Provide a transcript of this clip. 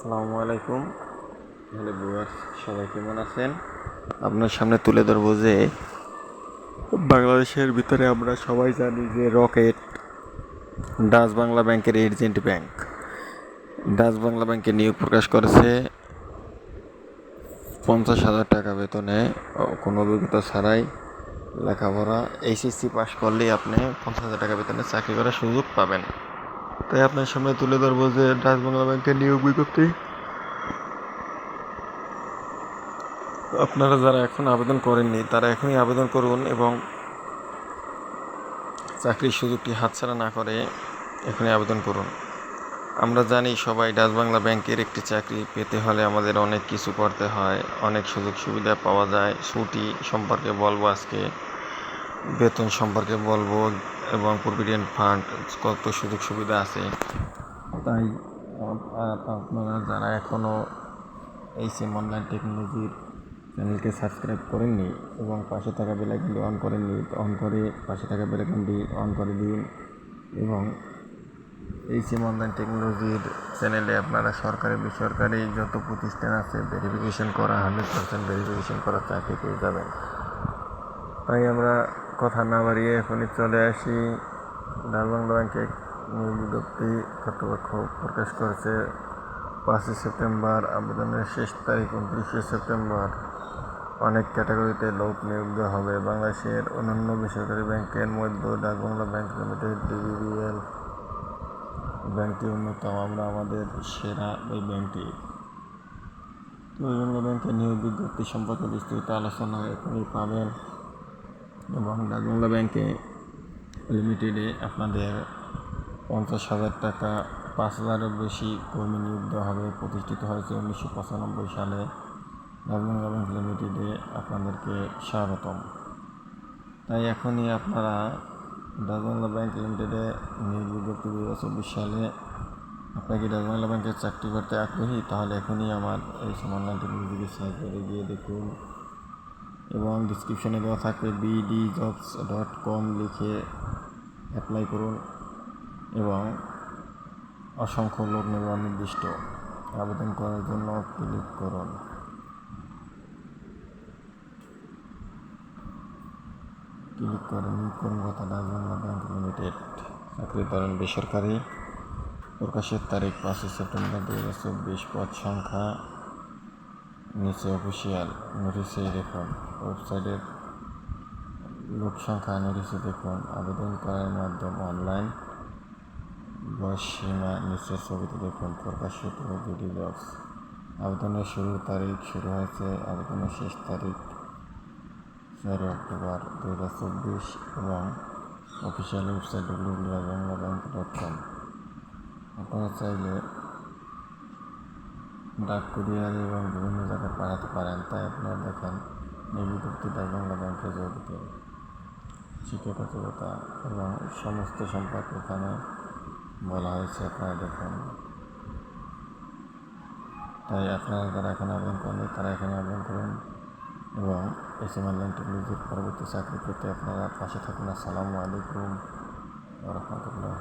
আসসালামু আলাইকুম। Hello viewers, সবাই কেমন আছেন? আপনার সামনে তুলে ধরবো যে বাংলাদেশের ভিতরে আমরা সবাই জানি যে রকেট ডাচ বাংলা ব্যাংকের এজেন্ট ব্যাংক। ডাচ বাংলা ব্যাংকে নিয়োগ প্রকাশ করেছে পঞ্চাশ হাজার টাকা বেতনে কোনো অভিজ্ঞতা ছাড়াই লেখাপড়া, এইচএসসি পাশ করলেই আপনি পঞ্চাশ হাজার টাকা বেতনে চাকরি করার সুযোগ পাবেন। তাই আপনার সামনে তুলে ধরবো যে ডাচ বাংলা ব্যাংকের নিয়োগ বিজ্ঞপ্তি। আপনারা যারা এখন আবেদন করেননি, তারা এখনই আবেদন করুন এবং চাকরির সুযোগটি হাতছাড়া না করে এখনই আবেদন করুন। আমরা জানি সবাই ডাচ বাংলা ব্যাংকের একটি চাকরি পেতে হলে আমাদের অনেক কিছু করতে হয়, অনেক সুযোগ সুবিধা পাওয়া যায়। ছুটি সম্পর্কে বলব আজকে, বেতন সম্পর্কে বলব এবং প্রভিডেন্ট ফান্ড কত সুযোগ সুবিধা আছে। তাই, আপ- আপ- আপনারা যারা এখনও এই সিম অনলাইন টেকনোলজির চ্যানেলকে সাবস্ক্রাইব করেননি এবং পাশে থাকা বেলাইকনটি অন করেননি, অন করে পাশে থাকা বেলাইকনটি অন করে দিন এবং এই সিম অনলাইন টেকনোলজির চ্যানেলে আপনারা সরকারি, বেসরকারি যত প্রতিষ্ঠান আছে ভেরিফিকেশন করা হান্ড্রেড পার্সেন্ট ভেরিফিকেশন করা চাকরি পেয়ে যাবেন। তাই আমরা কথা না বাড়িয়ে এখনই চলে আসি। ডাল বাংলা ব্যাংকে নিয়োগ বিজ্ঞপ্তি কর্তৃপক্ষ প্রকাশ করেছে পাঁচই সেপ্টেম্বর, আবেদনের শেষ তারিখ উনত্রিশে সেপ্টেম্বর। অনেক ক্যাটাগরিতে লোক নিয়োগ দেওয়া হবে। বাংলাদেশের অন্যান্য বেসরকারি ব্যাংকের মধ্যে ডাকবাংলা ব্যাংক লিমিটেড, ডিবিবিএল ব্যাংকটি অন্যতম। আমরা আমাদের সেরা এই ব্যাংকটি। তো ব্যাংকের নিয়োগ বিজ্ঞপ্তি সম্পর্কে বিস্তৃত আলোচনা এখনই পাবেন। এবং ডাক বাংলা ব্যাংকে লিমিটেডে আপনাদের পঞ্চাশ হাজার টাকা, পাঁচ হাজারের বেশি কর্মী নিয়োগ দেওয়া হবে, প্রতিষ্ঠিত হয়েছে উনিশশো পঁচানব্বই সালে। ডাক বাংলা ব্যাংক লিমিটেডে আপনাদেরকে স্বাগতম। তাই এখনই আপনারা ডাক বাংলা ব্যাংক লিমিটেডে নিয়োগ বিজ্ঞপ্তি দু হাজার চব্বিশ সালে আপনাকে কি ডাক ব্যাংকের চাকরি করতে আগ্রহী? তাহলে এখনই আমার এই সমাধান টেকনোলজিকে সাহায্য গিয়ে দেখুন। এবং ডিসক্রিপশনে দেওয়া থাকবে বিডি জবস ডট কম লিখে অ্যাপ্লাই করুন এবং অসংখ্য লোক নেবে নির্দিষ্ট। আবেদন করার জন্য ক্লিক করুন। ক্লিক করুন কর্মকর্তা ডাচ বাংলা ব্যাংক লিমিটেড। চাকরি ধরেন বেসরকারি। প্রকাশের তারিখ পাঁচই সেপ্টেম্বর দু হাজার চব্বিশ। পদ সংখ্যা নিচে অফিসিয়াল নোটিশে দেখুন। ওয়েবসাইটের লোক সংখ্যা নোটিশে দেখুন। আবেদন করার মাধ্যম অনলাইন। বয়স সীমা নিচের ছবিতে দেখুন। প্রকাশিত বিডি জবস আবেদনের শুরুর তারিখ শুরু হয়েছে আবেদনের শেষ তারিখ চারই অক্টোবর দু হাজার চব্বিশ এবং official website W Bangla bank dot com আপনারা চাইলে ডাক কুরিয়ার এবং বিভিন্ন জায়গায় পাঠাতে পারেন, তাই আপনারা দেখেন এই বিজ্ঞপ্তি ডাক বাংলা ব্যাংকে শিক্ষাগত যোগ্যতা এবং সমস্ত সম্পর্কে এখানে বলা হয়েছে, আপনারা দেখেন। তাই আপনারা যারা এখানে আবেদন করেন তারা এখানে আবেদন করুন এবং এস এম অনলাইন টেকনোলজির পরবর্তী চাকরি পেতে আপনারা পাশে থাকুন। আসসালামু আলাইকুম রহমতুল্লাহ